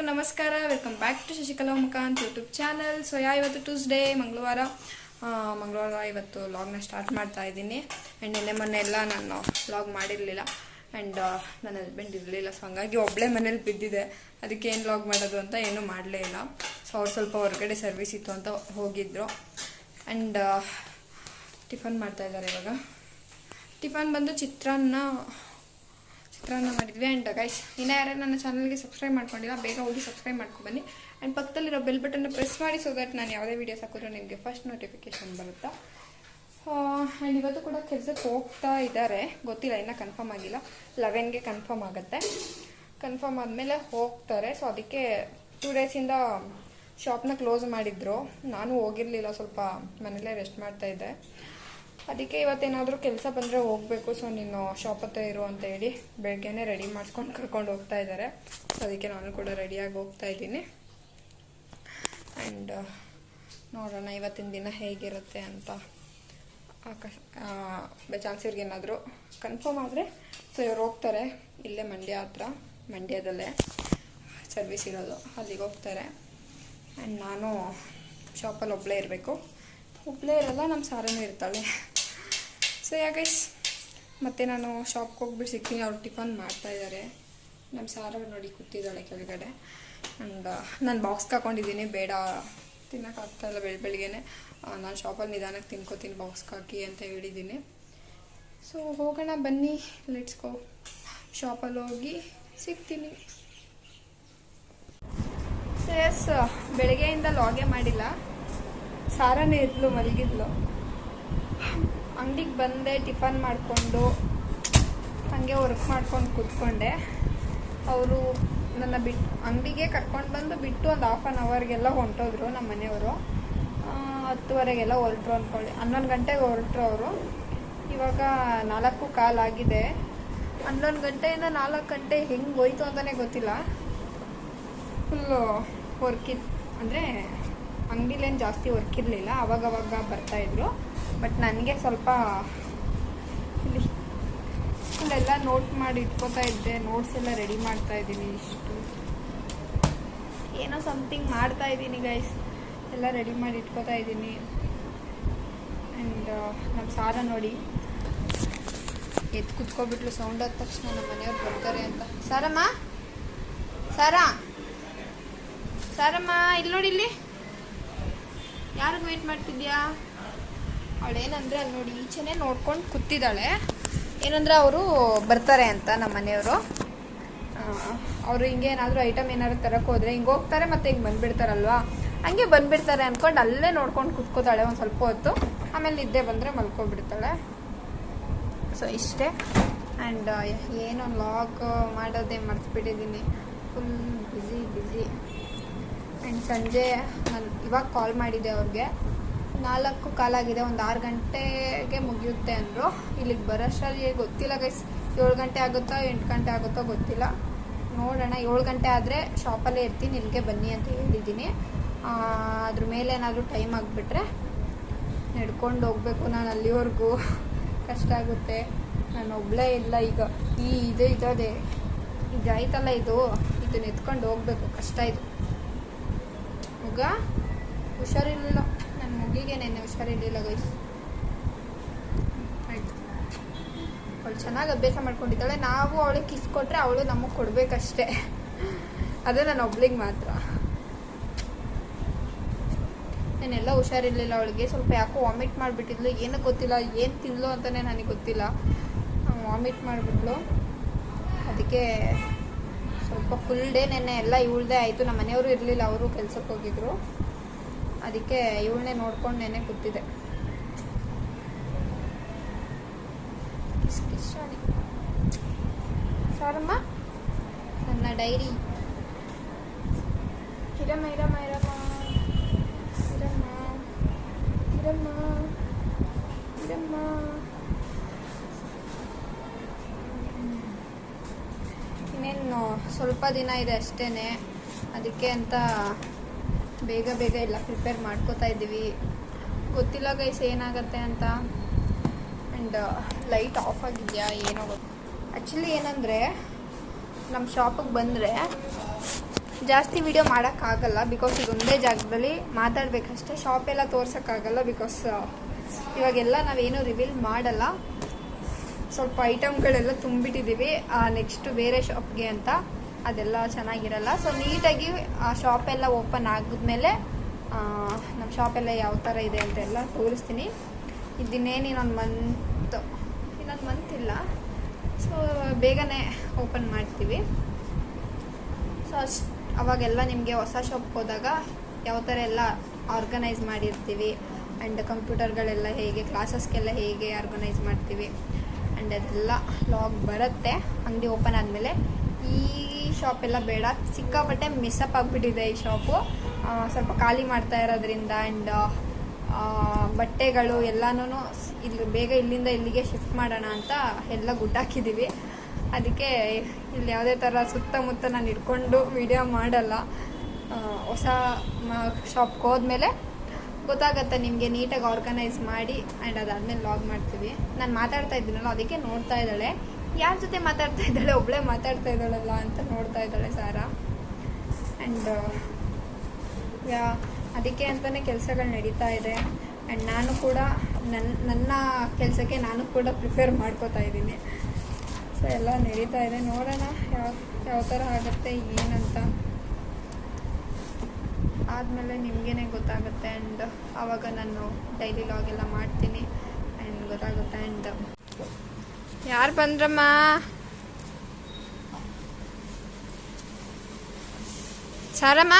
ಎಲ್ಲರಿಗೂ ನಮಸ್ಕಾರ. Welcome back to Shashikala ಮುಖಾಂತ್ ಯೂಟ್ಯೂಬ್ ಚಾನಲ್ ಸೊ ಯಾ ಇವತ್ತು ಟ್ಯೂಸ್ಡೇ ಮಂಗಳವಾರ. ಮಂಗಳವಾರ ಇವತ್ತು ಲಾಗ್ನ ಸ್ಟಾರ್ಟ್ ಮಾಡ್ತಾ ಇದ್ದೀನಿ. ಆ್ಯಂಡ್ ನಿನ್ನೆ ಮೊನ್ನೆ ಎಲ್ಲ ನಾನು ಲಾಗ್ ಮಾಡಿರಲಿಲ್ಲ. ಆ್ಯಂಡ್ ನನ್ನ ಹಸ್ಬೆಂಡ್ ಇರಲಿಲ್ಲ ಸೊ ಹಂಗಾಗಿ ಒಬ್ಬಳೇ ಮನೇಲಿ ಬಿದ್ದಿದೆ. ಅದಕ್ಕೆ ಏನು ಲಾಗ್ ಮಾಡೋದು ಅಂತ ಏನೂ ಮಾಡಲೇ ಇಲ್ಲ. ಸೊ ಅವ್ರು ಸ್ವಲ್ಪ ಹೊರಗಡೆ ಸರ್ವಿಸ್ ಇತ್ತು ಅಂತ ಹೋಗಿದ್ರು. ಆ್ಯಂಡ್ ಟಿಫನ್ ಮಾಡ್ತಾ ಇದ್ದಾರೆ ಇವಾಗ. ಟಿಫನ್ ಬಂದು ಚಿತ್ರಾನ್ನ ಚಿತ್ರಾನ್ನ ಮಾಡಿದ್ವಿ ಆ್ಯಂಡ್ ಗೈಸ್ ಇನ್ನು ಯಾರು ನನ್ನ ಚಾನಲ್ಗೆ ಸಬ್ಸ್ಕ್ರೈಬ್ ಮಾಡ್ಕೊಂಡಿಲ್ಲ, ಬೇಗ ಹೋಗಿ ಸಬ್ಸ್ಕ್ರೈಬ್ ಮಾಡ್ಕೊಬನ್ನಿ ಆ್ಯಂಡ್ ಪಕ್ಕದಲ್ಲಿರೋ ಬೆಲ್ ಬಟನ್ನ ಪ್ರೆಸ್ ಮಾಡಿ ಸೊ ದಟ್ ನಾನು ಯಾವುದೇ ವೀಡಿಯೋಸ್ ಹಾಕಿದ್ರು ನಿಮಗೆ ಫಸ್ಟ್ ನೋಟಿಫಿಕೇಶನ್ ಬರುತ್ತಾ. ಆ್ಯಂಡ್ ಇವತ್ತು ಕೂಡ ಕೆಲಸಕ್ಕೆ ಹೋಗ್ತಾ ಇದ್ದಾರೆ. ಗೊತ್ತಿಲ್ಲ, ಇನ್ನೂ ಕನ್ಫರ್ಮ್ ಆಗಿಲ್ಲ. ಲೆವೆನ್ಗೆ ಕನ್ಫರ್ಮ್ ಆಗುತ್ತೆ. ಕನ್ಫರ್ಮ್ ಆದಮೇಲೆ ಹೋಗ್ತಾರೆ. ಸೊ ಅದಕ್ಕೆ ಟೂ ಡೇಸಿಂದ ಶಾಪ್ನ ಕ್ಲೋಸ್ ಮಾಡಿದ್ರು. ನಾನು ಹೋಗಿರಲಿಲ್ಲ, ಸ್ವಲ್ಪ ಮನೇಲೇ ರೆಸ್ಟ್ ಮಾಡ್ತಾ ಇದ್ದೆ. ಅದಕ್ಕೆ ಇವತ್ತೇನಾದರೂ ಕೆಲಸ ಬಂದರೆ ಹೋಗಬೇಕು. ಸೊ ನೀನು ಶಾಪ್ ಹತ್ರ ಇರು ಅಂತ ಹೇಳಿ ಬೆಳಗ್ಗೆನೇ ರೆಡಿ ಮಾಡ್ಕೊಂಡು ಕರ್ಕೊಂಡು ಹೋಗ್ತಾ ಇದ್ದಾರೆ ಸೊ ಅದಕ್ಕೆ ನಾನು ಕೂಡ ರೆಡಿಯಾಗಿ ಹೋಗ್ತಾ ಇದ್ದೀನಿ. ಆ್ಯಂಡ್ ನೋಡೋಣ ಇವತ್ತಿನ ದಿನ ಹೇಗಿರುತ್ತೆ ಅಂತ. ಆಕಾಶ ಚಾನ್ಸ್ ಇವ್ರಿಗೇನಾದರೂ ಕನ್ಫರ್ಮ್ ಆದರೆ ಸೊ ಇವ್ರು ಹೋಗ್ತಾರೆ ಇಲ್ಲೇ ಮಂಡ್ಯ ಹತ್ರ, ಮಂಡ್ಯದಲ್ಲೇ ಸರ್ವಿಸ್ ಇರೋದು. ಅಲ್ಲಿಗೆ ಹೋಗ್ತಾರೆ. ಆ್ಯಂಡ್ ನಾನು ಶಾಪಲ್ಲಿ ಒಬ್ಬಳೇ ಇರಬೇಕು. ಒಬ್ಬಳೇ ಇರಲ್ಲ ನಮ್ಮ ಸಾರನೂ ಇರ್ತಾಳೆ. ಸೊ ಯಾಕೈಸ್ ಮತ್ತೆ ನಾನು ಶಾಪ್ಗೆ ಹೋಗ್ಬಿಟ್ಟು ಸಿಕ್ತೀನಿ ಅವ್ರು ಟಿಫನ್ ಮಾಡ್ತಾ ಇದ್ದಾರೆ ನಮ್ಮ ಸಾರ ನೋಡಿ ಕೂತಿದ್ದಾಳೆ ಕೆಳಗಡೆ. ಆ್ಯಂಡ್ ನಾನು ಬಾಕ್ಸ್ ಹಾಕೊಂಡಿದ್ದೀನಿ. ಬೇಡ. ತಿನ್ನೋಕ್ಕಾಗ್ತಾಯಿಲ್ಲ ಬೆಳ, ಬೆಳಿಗ್ಗೆನೆ. ನಾನು ಶಾಪಲ್ಲಿ ನಿಧಾನಕ್ಕೆ ತಿನ್ಕೋತೀನಿ. ಬಾಕ್ಸ್ಗೆ ಹಾಕಿ ಅಂತ ಹೇಳಿದ್ದೀನಿ. ಸೊ ಹೋಗೋಣ, ಬನ್ನಿ. ಲೆಟ್ಸ್ ಗೋ ಶಾಪಲ್ಲಿ ಹೋಗಿ ಸಿಗ್ತೀನಿ. ಸೊ ಎಸ್ ಬೆಳಗ್ಗೆಯಿಂದ ಲಾಗೇ ಮಾಡಿಲ್ಲ. ಸಾರನೇ ಇದ್ಲು, ಮಲಗಿದ್ಲು. ಅಂಗಡಿಗೆ ಬಂದೆ, ಟಿಫನ್ ಮಾಡಿಕೊಂಡು, ಹಾಗೆ ವರ್ಕ್ ಮಾಡ್ಕೊಂಡು ಕೂತ್ಕೊಂಡೆ. ಅವರು ನನ್ನ ಬಿಟ್ಟು ಅಂಗಡಿಗೆ ಕರ್ಕೊಂಡು ಬಂದು ಬಿಟ್ಟು ಒಂದು ಹಾಫ್ ಆನ್ ಅವರ್ಗೆಲ್ಲ ಹೊಂಟೋದ್ರು ನಮ್ಮ ಮನೆಯವರು. ಹತ್ತುವರೆಗೆಲ್ಲ ಹೊರಟ್ರು ಅಂದ್ಕೊಳ್ಳಿ ಹನ್ನೊಂದು ಗಂಟೆಗೆ ಹೊರಟ್ರು ಅವರು. ಇವಾಗ ನಾಲ್ಕು ಕಾಲ್ ಆಗಿದೆ. ಹನ್ನೊಂದು ಗಂಟೆಯಿಂದ ನಾಲ್ಕು ಗಂಟೆ ಹೆಂಗೆ ಹೋಯ್ತು ಅಂತಲೇ ಗೊತ್ತಿಲ್ಲ. ಫುಲ್ಲು ವರ್ಕಿತ್ತು ಅಂದರೆ ಅಂಗಡಿಲೇನು ಜಾಸ್ತಿ ವರ್ಕ್ ಇರಲಿಲ್ಲ, ಅವಾಗವಾಗ ಬರ್ತಾಯಿದ್ರು ಬಟ್ ನನಗೆ ಸ್ವಲ್ಪ ಇಲ್ಲಿ ಇಲ್ಲೆಲ್ಲ ನೋಟ್ ಮಾಡಿ ಇಟ್ಕೋತಾ ಇದ್ದೆ. ನೋಟ್ಸ್ ಎಲ್ಲ ರೆಡಿ ಮಾಡ್ತಾ ಇದ್ದೀನಿ ಇಷ್ಟು. ಏನೋ ಸಮಥಿಂಗ್ ಮಾಡ್ತಾ ಇದ್ದೀನಿ ಗೈಸ್ ಎಲ್ಲ ರೆಡಿ ಮಾಡಿ ಇಟ್ಕೋತಾ ಇದ್ದೀನಿ. ಆ್ಯಂಡ್ ನಮ್ಮ ಸಾರ ನೋಡಿ. ಎದ್ದು ಕುತ್ಕೊಬಿಟ್ಲು ಸೌಂಡ್ ಆದ ತಕ್ಷಣ ನಮ್ಮ ಮನೆಯವ್ರು ಬರ್ತಾರೆ ಅಂತ. ಸಾರಮ್ಮ? ಸಾರಾ? ಸಾರಮ್ಮ, ಇಲ್ಲಿ ನೋಡಿ ಇಲ್ಲಿ. ಯಾರಿಗೆ ವೇಟ್ ಮಾಡ್ತಿದ್ಯಾ? ಅವಳೇನಂದ್ರೆ ಅಲ್ಲಿ ನೋಡಿ, ಈಚೆನೆ ನೋಡ್ಕೊಂಡು ಕೂತಿದ್ದಾಳೆ. ಏನಂದ್ರೆ ಅವರು ಬರ್ತಾರೆ ಅಂತ ನಮ್ಮ ಮನೆಯವರು. ಅವರು ಹಿಂಗೆ ಏನಾದರೂ ಐಟಮ್ ಏನಾದ್ರು ತರಕ್ಕೆ ಹೋದ್ರೆ ಹಿಂಗೆ ಹೋಗ್ತಾರೆ ಮತ್ತೆ ಹಿಂಗೆ ಬಂದ್ಬಿಡ್ತಾರಲ್ವಾ? ಹಂಗೆ ಬಂದ್ಬಿಡ್ತಾರೆ ಅಂದ್ಕೊಂಡು ಅಲ್ಲೇ ನೋಡ್ಕೊಂಡು ಕುತ್ಕೋತಾಳೆ ಒಂದು ಸ್ವಲ್ಪ ಹೊತ್ತು. ಆಮೇಲೆ ನಿದ್ದೆ ಬಂದರೆ ಮಲ್ಕೊಬಿಡ್ತಾಳೆ ಸೊ ಇಷ್ಟೇ. ಆ್ಯಂಡ್ ಏನೋ ಲಾಗ್ ಮಾಡೋದೇ ಮರ್ತ್ಬಿಟ್ಟಿದ್ದೀನಿ ಫುಲ್ ಬ್ಯುಸಿ ಬ್ಯುಸಿ ಆ್ಯಂಡ್ ಸಂಜೆ ನಾನು ಇವಾಗ ಕಾಲ್ ಮಾಡಿದ್ದೆ ಅವ್ರಿಗೆ. ನಾಲ್ಕು ಕಾಲಾಗಿದೆ, ಒಂದು ಆರು ಗಂಟೆಗೆ ಮುಗಿಯುತ್ತೆ ಅಂದರು. ಇಲ್ಲಿಗೆ ಬರೋಷ್ಟರಲ್ಲಿ ಗೊತ್ತಿಲ್ಲ ಗೈಸ್ ಏಳು ಗಂಟೆ ಆಗುತ್ತೋ, ಎಂಟು ಗಂಟೆ ಆಗುತ್ತೋ ಗೊತ್ತಿಲ್ಲ. ನೋಡೋಣ, ಏಳು ಗಂಟೆ ಆದರೆ ಶಾಪಲ್ಲೇ ಇರ್ತೀನಿ, ಇಲ್ಲಿಗೆ ಬನ್ನಿ ಅಂತ ಹೇಳಿದ್ದೀನಿ. ಅದ್ರ ಮೇಲೆ ಏನಾದರೂ ಟೈಮ್ ಆಗಿಬಿಟ್ರೆ ನಡ್ಕೊಂಡು ಹೋಗ್ಬೇಕು. ನಾನು ಅಲ್ಲಿವರೆಗೂ ಕಷ್ಟ ಆಗುತ್ತೆ. ನಾನು ಒಬ್ಬಳೇ ಇಲ್ಲ ಈಗ. ಈ ಇದು ಇರೋದೆ ಇದಾಯ್ತಲ್ಲ ಇದು? ಇದನ್ನ ಎತ್ಕೊಂಡು ಹೋಗ್ಬೇಕು. ಕಷ್ಟ ಇದು. ಮುಗ ಹುಷಾರಿರಲಿಲ್ಲ. ನನ್ನ ನೆನ್ನೆ ಹುಷಾರಿರಲಿಲ್ಲ ಗೈಸ್ ಅವಳು ಚೆನ್ನಾಗಿ ಅಭ್ಯಾಸ ಮಾಡ್ಕೊಂಡಿದ್ದಾಳೆ. ನಾವು ಅವಳಿಗೆ ಕಿಸ್ ಕೊಟ್ರೆ ಅವಳು ನಮಗೆ ಕೊಡ್ಬೇಕಷ್ಟೇ. ಅದೇ ನಾನು ಒಬ್ಳಿಗೆ ಮಾತ್ರ. ನಾನೆಲ್ಲ ಹುಷಾರಿರಲಿಲ್ಲ ಅವಳಿಗೆ. ಸ್ವಲ್ಪ ಯಾಕೋ ವಾಮಿಟ್ ಮಾಡಿಬಿಟ್ಟಿದ್ಲು. ಏನೂ ಗೊತ್ತಿಲ್ಲ. ಏನು ತಿನ್ಲು ಅಂತಲೇ ನನಗೆ ಗೊತ್ತಿಲ್ಲ. ವಾಮಿಟ್ ಮಾಡಿಬಿಟ್ಲು. ಅದಕ್ಕೆ ಸ್ವಲ್ಪ ಫುಲ್ ಡೇ ನೆನ್ನೆ ಎಲ್ಲ ಇವಳದೇ ಆಯಿತು. ನಮ್ಮ ಮನೆಯವರು ಇರಲಿಲ್ಲ. ಅವರು ಕೆಲ್ಸಕ್ಕೆ ಹೋಗಿದ್ರು. ಅದಕ್ಕೆ ಇವಳನ್ನೇ ನೋಡ್ಕೊಂಡು ನೆನೆ ಕೂತಿದ್ದೆ. ಕಿಸ್ ಕಿಸ್ ಸಾರಮ್ಮ ನನ್ನ ಡೈರಿ. ಇರಮ್ಮ ಇರಮ್ಮ ಇರಮ್ಮ ಇರಮ್ಮ ಇರಮ್ಮ ಇರಮ್ಮ ಇನ್ನೇನು ಸ್ವಲ್ಪ ದಿನ ಇದೆ ಅಷ್ಟೇ ಅದಕ್ಕೆ ಅಂತ ಬೇಗ ಬೇಗ ಎಲ್ಲ ಪ್ರಿಪೇರ್ ಮಾಡ್ಕೋತಾ ಇದ್ದೀವಿ. ಗೊತ್ತಿಲ್ಲ ಗೈಸ್ ಏನಾಗುತ್ತೆ ಅಂತ. ಆ್ಯಂಡ್ ಲೈಟ್ ಆಫ್ ಆಗಿದೆಯಾ ಏನೋ ಗೊತ್ತು ಆ್ಯಕ್ಚುಲಿ ಏನಂದರೆ ನಮ್ಮ ಶಾಪಿಗೆ ಬಂದರೆ ಜಾಸ್ತಿ ವಿಡಿಯೋ ಮಾಡೋಕ್ಕಾಗಲ್ಲ ಬಿಕಾಸ್ ಇದೊಂದೇ ಜಾಗದಲ್ಲಿ ಮಾತಾಡಬೇಕಷ್ಟೇ. ಶಾಪ್ ಎಲ್ಲ ತೋರ್ಸೋಕ್ಕಾಗಲ್ಲ ಬಿಕಾಸ್ ಇವಾಗೆಲ್ಲ ನಾವೇನು ರಿವೀಲ್ ಮಾಡಲ್ಲ. ಸ್ವಲ್ಪ ಐಟಮ್ಗಳೆಲ್ಲ ತುಂಬಿಟ್ಟಿದ್ದೀವಿ. ನೆಕ್ಸ್ಟ್ ಬೇರೆ ಶಾಪ್ಗೆ ಅಂತ. ಅದೆಲ್ಲ ಚೆನ್ನಾಗಿರಲ್ಲ. ಸೊ ನೀಟಾಗಿ, ಆ ಶಾಪ್ ಎಲ್ಲ ಓಪನ್ ಆಗಿದ್ಮೇಲೆ ನಮ್ಮ ಶಾಪ್ ಎಲ್ಲ ಯಾವ ಥರ ಇದೆ ಅಂತೆಲ್ಲ ತೋರಿಸ್ತೀನಿ. ಇದನ್ನೇನು ಇನ್ನೊಂದು ಮಂತ್ ಇನ್ನೊಂದು ಮಂತ್ ಇಲ್ಲ. ಸೊ ಬೇಗನೆ ಓಪನ್ ಮಾಡ್ತೀವಿ. ಸೊ ಅಷ್ಟು, ಅವಾಗೆಲ್ಲ ನಿಮಗೆ ಹೊಸ ಶಾಪ್ಗೆ ಹೋದಾಗ ಯಾವ ಥರ ಎಲ್ಲ ಆರ್ಗನೈಸ್ ಮಾಡಿರ್ತೀವಿ. ಆ್ಯಂಡ್ ಕಂಪ್ಯೂಟರ್ಗಳೆಲ್ಲ ಹೇಗೆ ಕ್ಲಾಸಸ್ಗೆಲ್ಲ ಹೇಗೆ ಆರ್ಗನೈಸ್ ಮಾಡ್ತೀವಿ. ಆ್ಯಂಡ್ ಅದೆಲ್ಲ ಲಾಗ್ ಬರುತ್ತೆ. ಅಂಗಡಿ ಓಪನ್ ಆದಮೇಲೆ ಈ ಶಾಪ್ ಎಲ್ಲ ಬೇಡ. ಸಿಕ್ಕಾಪಟ್ಟೆ ಮಿಸ್ಅಪ್ ಆಗಿಬಿಟ್ಟಿದೆ ಈ ಶಾಪು ಸ್ವಲ್ಪ ಖಾಲಿ ಮಾಡ್ತಾ ಇರೋದ್ರಿಂದ ಆ್ಯಂಡ್ ಬಟ್ಟೆಗಳು ಎಲ್ಲನೂ ಇಲ್ಲಿ ಬೇಗ ಇಲ್ಲಿಂದ ಇಲ್ಲಿಗೆ ಶಿಫ್ಟ್ ಮಾಡೋಣ ಅಂತ ಎಲ್ಲ ಗುಡ್ಡಾಕಿದ್ದೀವಿ ಅದಕ್ಕೆ ಇಲ್ಲಿ ಯಾವುದೇ ಥರ ಸುತ್ತಮುತ್ತ ನಾನು ಇಟ್ಕೊಂಡು ವಿಡಿಯೋ ಮಾಡಲ್ಲ. ಹೊಸ ಶಾಪ್ಗೆ ಹೋದ್ಮೇಲೆ ಗೊತ್ತಾಗತ್ತೆ ನಿಮಗೆ ನೀಟಾಗಿ ಆರ್ಗನೈಸ್ ಮಾಡಿ ಆ್ಯಂಡ್ ಅದಾದಮೇಲೆ ಲಾಗ್ ಮಾಡ್ತೀವಿ. ನಾನು ಮಾತಾಡ್ತಾ ಇದ್ದೀನಲ್ಲ, ಅದಕ್ಕೆ ನೋಡ್ತಾ ಇದ್ದಾಳೆ. ಯಾರ ಜೊತೆ ಮಾತಾಡ್ತಾ ಇದ್ದಾಳೆ? ಒಬ್ಬಳೇ ಮಾತಾಡ್ತಾ ಇದ್ದಾಳಲ್ಲ ಅಂತ ನೋಡ್ತಾ ಇದ್ದಾಳೆ ಸಾರಾ. ಆ್ಯಂಡ್ ಯಾ, ಅದಕ್ಕೆ ಅಂತಲೇ ಕೆಲಸಗಳು ನಡೀತಾ ಇದೆ. ಆ್ಯಂಡ್ ನಾನು ಕೂಡ ನನ್ನ ನನ್ನ ಕೆಲಸಕ್ಕೆ ನಾನು ಕೂಡ ಪ್ರಿಪೇರ್ ಮಾಡ್ಕೋತಾ ಇದ್ದೀನಿ. ಸೊ ಎಲ್ಲ ನಡೀತಾ ಇದೆ. ನೋಡೋಣ ಯಾವ ಯಾವ ಥರ ಆಗುತ್ತೆ, ಏನಂತ. ಆದಮೇಲೆ ನಿಮಗೇನೆ ಗೊತ್ತಾಗುತ್ತೆ. ಆ್ಯಂಡ್ ಆವಾಗ ನಾನು ಡೈಲಿ ಲಾಗ್ ಎಲ್ಲ ಮಾಡ್ತೀನಿ. ಆ್ಯಂಡ್ ಗೊತ್ತಾಗುತ್ತೆ. ಆ್ಯಂಡ್ ಯಾರು ಬಂದ್ರಮ್ಮ? ಸಾರಮ್ಮ?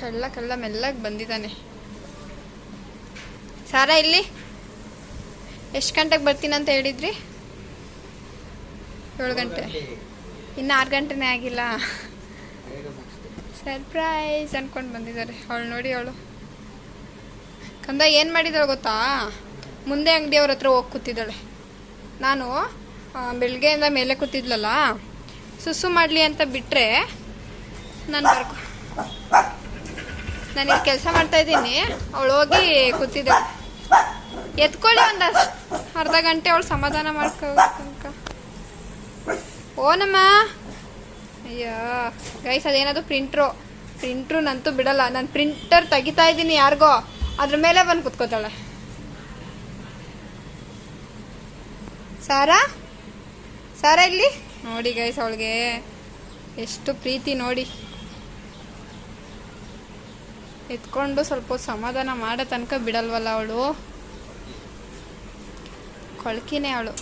ಕಳ್ಳ ಕಳ್ಳ ಮೆಲ್ಲಗೆ ಬಂದಿದ್ದಾನೆ ಸಾರ, ಇಲ್ಲಿ? ಎಷ್ಟು ಗಂಟೆಗೆ ಅಂತ ಹೇಳಿದ್ರಿ? ಏಳು ಗಂಟೆ. ಇನ್ನು ಆರು ಗಂಟೆನೇ ಆಗಿಲ್ಲ. ಸರ್ಪ್ರೈಸ್ ಅನ್ಕೊಂಡು ಬಂದಿದ್ದಾರೆ. ಅವಳು ನೋಡಿ ಅವಳು. ಕಂದ ಏನು ಮಾಡಿದಾಳೆ ಗೊತ್ತಾ? ಮುಂದೆ ಅಂಗಡಿಯವ್ರ ಹತ್ರ ಹೋಗಿ ಕೂತಿದ್ದಾಳೆ. ನಾನು ಬೆಳಗ್ಗೆಯಿಂದ ಮೇಲೆ ಕೂತಿದ್ಲಲ್ಲ, ಸುಸು ಮಾಡಲಿ ಅಂತ ಬಿಟ್ಟರೆ ನಾನು ಬರ್ಕೊ. ನಾನು ಇಲ್ಲಿ ಕೆಲಸ ಮಾಡ್ತಾ ಇದ್ದೀನಿ. ಅವಳು ಹೋಗಿ ಕೂತಿದ್ದಾಳೆ. ಎತ್ಕೊಳ್ಳಿ ಒಂದು ಅರ್ಧ ಗಂಟೆ ಅವಳು ಸಮಾಧಾನ ಮಾಡ್ಕೋ ಓನಮ್ಮ. ಅಯ್ಯೋ ಗೈಸ್ ಅದೇನದು ಪ್ರಿಂಟ್ರು ಪ್ರಿಂಟ್ರು ನಂತೂ ಬಿಡಲ್ಲ. ನಾನು ಪ್ರಿಂಟರ್ ತೆಗಿತಾ ಇದ್ದೀನಿ ಯಾರಿಗೋ. ಅದ್ರ ಮೇಲೆ ಬಂದು ಕುತ್ಕೋತಾಳೆ. ಸಾರಾ? ಸಾರಾ ಇಲ್ಲಿ? ನೋಡಿ ಗೈಸ್ ಅವಳಿಗೆ ಎಷ್ಟು ಪ್ರೀತಿ ನೋಡಿ. ಎತ್ಕೊಂಡು ಸ್ವಲ್ಪ ಸಮಾಧಾನ ಮಾಡೋ ತನಕ ಬಿಡಲ್ವಲ್ಲ ಅವಳು. ಕೊಳ್ಕಿನೇ ಅವಳು.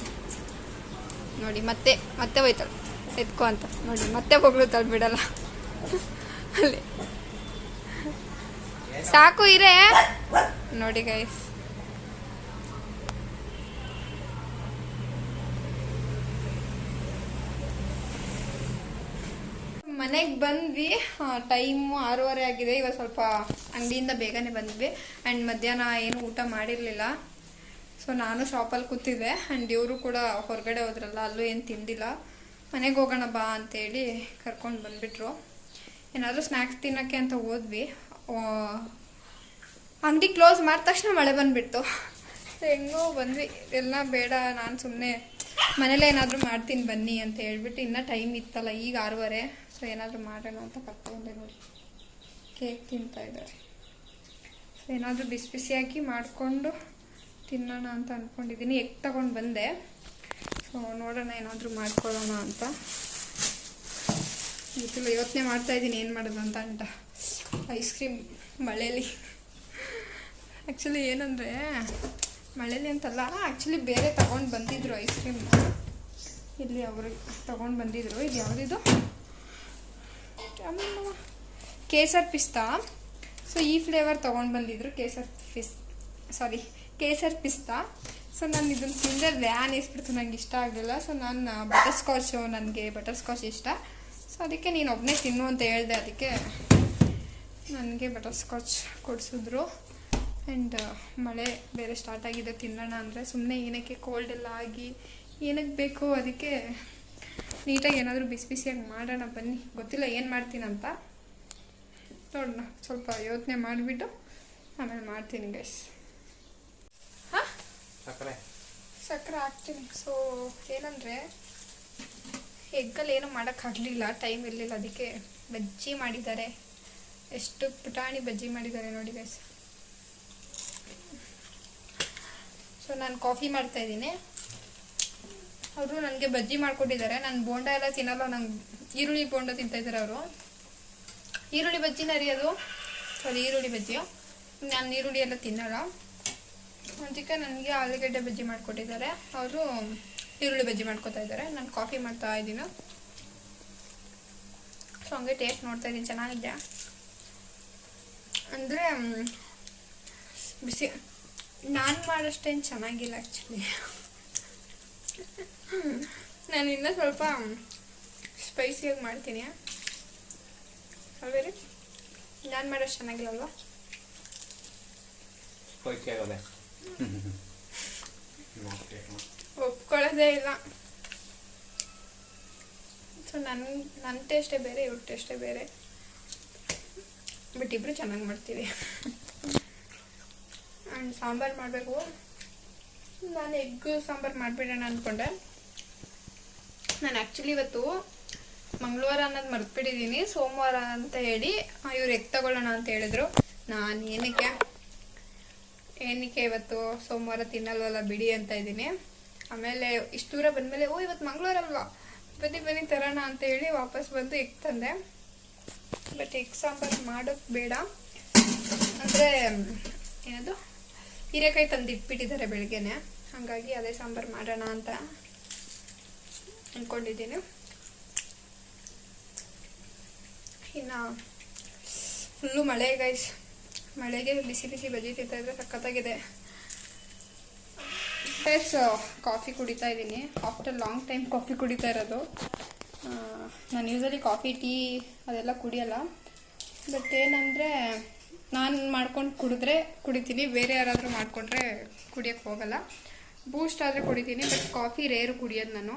ನೋಡಿ, ಮತ್ತೆ ಮತ್ತೆ ಹೋಯ್ತಾಳೆ. ಎತ್ಕೊ ಅಂತ ನೋಡಿ, ಮತ್ತೆ ಹೋಗ್ಲತ್ತಾಳೆ ಬಿಡಲ್ಲ ಅಲ್ಲಿ. ಸಾಕು ಇರೇ. ನೋಡಿ ಗೈಸ್ ಮನೆಗೆ ಬಂದ್ವಿ. ಟೈಮು ಆರೂವರೆ ಆಗಿದೆ. ಇವಾಗ ಸ್ವಲ್ಪ ಅಂಗಡಿಯಿಂದ ಬೇಗನೆ ಬಂದ್ವಿ. ಆ್ಯಂಡ್ ಮಧ್ಯಾಹ್ನ ಏನು ಊಟ ಮಾಡಿರಲಿಲ್ಲ. ಸೊ, ನಾನು ಶಾಪಲ್ಲಿ ಕೂತಿದ್ದೆ. ಆ್ಯಂಡ್ ಇವರು ಕೂಡ ಹೊರಗಡೆ ಹೋದ್ರಲ್ಲ, ಅಲ್ಲೂ ಏನು ತಿಂದಿಲ್ಲ. ಮನೆಗೆ ಹೋಗೋಣ ಬಾ ಅಂತೇಳಿ ಕರ್ಕೊಂಡು ಬಂದುಬಿಟ್ರು. ಏನಾದರೂ ಸ್ನ್ಯಾಕ್ಸ್ ತಿನ್ನೋಕ್ಕೆ ಅಂತ ಹೋದ್ವಿ. ಅಂಗಡಿ ಕ್ಲೋಸ್ ಮಾಡಿದ ತಕ್ಷಣ ಮಳೆ ಬಂದುಬಿಡ್ತು. ಹೆಂಗೋ ಬಂದ್ವಿ. ಎಲ್ಲ ಬೇಡ, ನಾನು ಸುಮ್ಮನೆ ಮನೇಲೇ ಏನಾದರೂ ಮಾಡ್ತೀನಿ ಬನ್ನಿ ಅಂತ ಹೇಳ್ಬಿಟ್ಟು ಇನ್ನೂ ಟೈಮ್ ಇತ್ತಲ್ಲ, ಈಗ ಆರೂವರೆ. ಸೊ ಏನಾದರೂ ಮಾಡೋಣ ಅಂತ ಕರ್ಕೊಂಡೆ ನೋಡಿ. ಕೇಕ್ ತಿಂತಾ ಇದ್ದಾರೆ. ಸೊ ಏನಾದರೂ ಬಿಸಿ ಬಿಸಿಯಾಗಿ ಮಾಡಿಕೊಂಡು ತಿನ್ನೋಣ ಅಂತ ಅಂದ್ಕೊಂಡಿದ್ದೀನಿ ಎಗ್ ತಗೊಂಡು ಬಂದೆ. ಸೊ ನೋಡೋಣ ಏನಾದರೂ ಮಾಡ್ಕೊಳ್ಳೋಣ ಅಂತ. ಗೊತ್ತಿಲ್ಲ ಯೋಚನೆ ಮಾಡ್ತಾ ಇದ್ದೀನಿ, ಏನು ಮಾಡೋದು ಅಂತ ಅಂತ. ಐಸ್ ಕ್ರೀಮ್ ಮಳೇಲಿ. ಆ್ಯಕ್ಚುಲಿ ಏನಂದರೆ, ಮಳೇಲಿ ಅಂತಲ್ಲ ಆ್ಯಕ್ಚುಲಿ ಬೇರೆ ತಗೊಂಡು ಬಂದಿದ್ರು ಐಸ್ ಕ್ರೀಮ್ ಇಲ್ಲಿ ಅವರು ತಗೊಂಡು ಬಂದಿದ್ರು. ಇದು ಯಾವುದಿದು? ಕೇಸರ್ ಪಿಸ್ತಾ. ಸೊ ಈ ಫ್ಲೇವರ್ ತೊಗೊಂಡು ಬಂದಿದ್ರು, ಕೇಸರ್ ಪಿಸ್ ಸಾರಿ ಕೇಸರ್ ಪಿಸ್ತಾ. ಸೊ ನಾನು ಇದನ್ನು ತಿಂದರೆ ವ್ಯಾನ್ ಇಸ್ಬಿಡ್ತು ನಂಗೆ ಇಷ್ಟ ಆಗಲಿಲ್ಲ. ಸೊ ನಾನು ಬಟರ್ ಸ್ಕಾಚು ನನಗೆ ಬಟರ್ ಸ್ಕಾಚ್ ಇಷ್ಟ. ಸೊ ಅದಕ್ಕೆ ನೀನು ಒಬ್ಬನೇ ತಿನ್ನು ಅಂತ ಹೇಳಿದೆ. ಅದಕ್ಕೆ ನನಗೆ ಬಟರ್ ಸ್ಕಾಚ್ ಕೊಡಿಸಿದ್ರು ಆ್ಯಂಡ್ ಮಳೆ ಬೇರೆ ಸ್ಟಾರ್ಟ್ ಆಗಿದೆ ತಿನ್ನೋಣ ಅಂದರೆ. ಸುಮ್ಮನೆ ಏನಕ್ಕೆ ಕೋಲ್ಡ್ ಎಲ್ಲ ಆಗಿ ಏನಕ್ಕೆ ಬೇಕು? ಅದಕ್ಕೆ ನೀಟಾಗಿ ಏನಾದರೂ ಬಿಸಿ ಬಿಸಿಯಾಗಿ ಮಾಡೋಣ. ಬನ್ನಿ. ಗೊತ್ತಿಲ್ಲ ಏನು ಮಾಡ್ತೀನಂತ. ನೋಡೋಣ. ಸ್ವಲ್ಪ ಯೋಚನೆ ಮಾಡಿಬಿಟ್ಟು ಆಮೇಲೆ ಮಾಡ್ತೀನಿ ಗೈಸ್ ಬೇಕಾದ್ರೆ ಹಾಕ್ತೀನಿ. ಸೊ ಏನಂದರೆ ಎಗ್ಗಲ್ಲಿ ಏನು ಮಾಡೋಕ್ಕಾಗಲಿಲ್ಲ ಟೈಮ್ ಇರಲಿಲ್ಲ. ಅದಕ್ಕೆ ಬಜ್ಜಿ ಮಾಡಿದ್ದಾರೆ. ಎಷ್ಟು ಪುಟಾಣಿ ಬಜ್ಜಿ ಮಾಡಿದ್ದಾರೆ ನೋಡಿ ಗೈಸ್ ಸೊ ನಾನು ಕಾಫಿ ಮಾಡ್ತಾ ಇದ್ದೀನಿ. ಅವರು ನನಗೆ ಬಜ್ಜಿ ಮಾಡ್ಕೊಟ್ಟಿದ್ದಾರೆ. ನಾನು ಬೋಂಡ ಎಲ್ಲ ತಿನ್ನಲ್ಲ, ನಂಗೆ ಈರುಳ್ಳಿ ಬೋಂಡ ತಿಂತಾಯಿದ್ದಾರೆ ಅವರು. ಈರುಳ್ಳಿ ಬಜ್ಜಿನ ರೀ ಅದು ಸಾರಿ ಈರುಳ್ಳಿ ಬಜ್ಜಿ ನಾನು ಈರುಳ್ಳಿ ಎಲ್ಲ ತಿನ್ನಲ್ಲ. ಅದಕ್ಕೆ ನನಗೆ ಆಲೂಗಡ್ಡೆ ಬಜ್ಜಿ ಮಾಡಿಕೊಟ್ಟಿದ್ದಾರೆ. ಅವರು ಈರುಳ್ಳಿ ಬಜ್ಜಿ ಮಾಡ್ಕೊತಾ ಇದ್ದಾರೆ. ನಾನು ಕಾಫಿ ಮಾಡ್ತಾ ಇದ್ದೀನಿ. ಸೊ, ಹಂಗೆ ಟೇಸ್ಟ್ ನೋಡ್ತಾ ಇದ್ದೀನಿ. ಚೆನ್ನಾಗಿದೆ. ಅಂದರೆ ಬಿಸಿ, ನಾನು ಮಾಡೋಷ್ಟೇನು ಚೆನ್ನಾಗಿಲ್ಲ ಆ್ಯಕ್ಚುಲಿ ನಾನು ಇನ್ನೂ ಸ್ವಲ್ಪ ಸ್ಪೈಸಿಯಾಗಿ ಮಾಡ್ತೀನಿ. ಅಲ್ವೇ ರೀ ನಾನು ಮಾಡೋಷ್ಟು ಚೆನ್ನಾಗಿಲ್ಲಲ್ವಾ ಒಪ್ಕೊಳ್ಳೋದೇ ಇಲ್ಲ. ಸೊ ನನ್ನ ನನ್ನ ಟೇಸ್ಟೇ ಬೇರೆ, ಇವ್ರ ಟೇಸ್ಟೇ ಬೇರೆ. ಬಟ್ ಇಬ್ರು ಚೆನ್ನಾಗಿ ಮಾಡ್ತೀವಿ. ಆ್ಯಂಡ್ ಸಾಂಬಾರು ಮಾಡಬೇಕು. ನಾನು ಎಗ್ ಸಾಂಬಾರು ಮಾಡಿಬಿಡೋಣ ಅಂದ್ಕೊಂಡೆ ನಾನು ಆ್ಯಕ್ಚುಲಿ ಇವತ್ತು ಮಂಗಳವಾರ ಅನ್ನೋದು ಮರ್ತ್ಬಿಟ್ಟಿದ್ದೀನಿ ಸೋಮವಾರ ಅಂತ ಹೇಳಿ ಇವ್ರು ಎಗ್ ತಗೊಳ್ಳೋಣ ಅಂತ ಹೇಳಿದ್ರು. ನಾನು ಏನಕ್ಕೆ? ಏನಕ್ಕೆ ಇವತ್ತು ಸೋಮವಾರ ತಿನ್ನಲ್ವಲ್ಲ ಬಿಡಿ ಅಂತ ಇದ್ದೀನಿ. ಆಮೇಲೆ ಇಷ್ಟು ದೂರ ಬಂದಮೇಲೆ, ಓ, ಇವತ್ತು ಮಂಗಳೂರಲ್ವಾ ಬನ್ನಿ ಬನ್ನಿ, ತರೋಣ ಅಂತ ಹೇಳಿ ವಾಪಸ್ ಬಂದು ಎಗ್ ತಂದೆ. ಬಟ್ ಎಗ್ ಸಾಂಬಾರು ಮಾಡೋಕ್ಕೆ ಬೇಡ. ಅಂದರೆ, ಏನದು? ಹೀರೆಕಾಯಿ ತಂದು ಇಟ್ಬಿಟ್ಟಿದ್ದಾರೆ ಬೆಳಗ್ಗೆನೆ. ಹಾಗಾಗಿ ಅದೇ ಸಾಂಬಾರು ಮಾಡೋಣ ಅಂತ ಅಂದ್ಕೊಂಡಿದ್ದೀನಿ ಇನ್ನು ಫುಲ್ಲು ಮಳೆ ಗೈಸ್ ಮಳೆಗೆ ಬಿಸಿ ಬಿಸಿ ಬಜ್ಜಿ ತಿಂತಾ ಇದ್ರೆ ಸಖತ್ತಾಗಿದೆ. ಕಾಫಿ ಕುಡಿತಾ ಇದ್ದೀನಿ. ಆಫ್ಟರ್ ಲಾಂಗ್ ಟೈಮ್ ಕಾಫಿ ಕುಡಿತಾ ಇರೋದು. ನಾನು ಯೂಸಲಿ ಕಾಫಿ ಟೀ ಅದೆಲ್ಲ ಕುಡಿಯಲ್ಲ. ಬಟ್ ಏನಂದರೆ, ನಾನು ಮಾಡ್ಕೊಂಡು ಕುಡಿದ್ರೆ ಕುಡಿತೀನಿ. ಬೇರೆ ಯಾರಾದರೂ ಮಾಡಿಕೊಂಡ್ರೆ ಕುಡಿಯೋಕ್ಕೆ ಹೋಗಲ್ಲ. ಬೂಸ್ಟ್ ಆದರೆ ಕುಡಿತೀನಿ ಬಟ್ ಕಾಫಿ ರೇರು ಕುಡಿಯೋದು ನಾನು.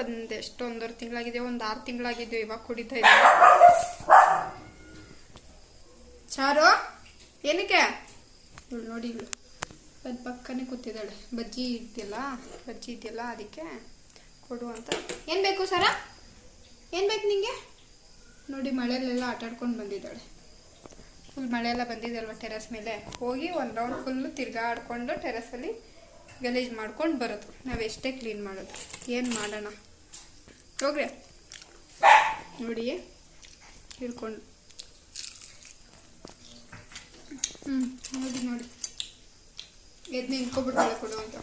ಒಂದು ಎಷ್ಟು ಒಂದೂವರೆ ತಿಂಗಳಾಗಿದೆ, ಒಂದು ಆರು ತಿಂಗಳಾಗಿದೆಯೋ ಇವಾಗ ಕುಡಿತಾ ಇದ್ದೀನಿ. ಚಾರು ಏನಕ್ಕೆ? ನೋಡಿ ಇವಳು. ಅದು ಪಕ್ಕನೇ ಕೂತಿದ್ದಾಳೆ. ಬಜ್ಜಿ ಇದೆಯಲ್ಲ ಬಜ್ಜಿ ಇದೆಯಲ್ಲ, ಅದಕ್ಕೆ ಕೊಡು ಅಂತ. ಏನು ಬೇಕು ಸರ? ಏನು ಬೇಕು ನಿಮಗೆ ನೋಡಿ ಮಳೆಯಲ್ಲೆಲ್ಲ ಆಟಾಡ್ಕೊಂಡು ಬಂದಿದ್ದಾಳೆ. ಫುಲ್ ಮಳೆ ಬಂದಿದ್ದಲ್ವ ಟೆರೆಸ್ ಮೇಲೆ? ಹೋಗಿ ಒಂದು ರೌಂಡ್ ಫುಲ್ಲು ತಿರ್ಗಾಡ್ಕೊಂಡು ಟೆರೆಸಲ್ಲಿ ಗಲೀಜು ಮಾಡ್ಕೊಂಡು ಬರೋದು. ನಾವು ಎಷ್ಟೇ ಕ್ಲೀನ್ ಮಾಡೋದು ಏನು ಮಾಡೋಣ? ಹೋಗ್ರಿ. ನೋಡಿ ಹಿಡ್ಕೊಂಡು ಹ್ಞೂ ನೋಡಿ ನೋಡಿ. ಎದ್ದು ನಿಂತ್ಕೊಬಿಡ್ತಾಳೆ ಕೊಡು ಅಂತ.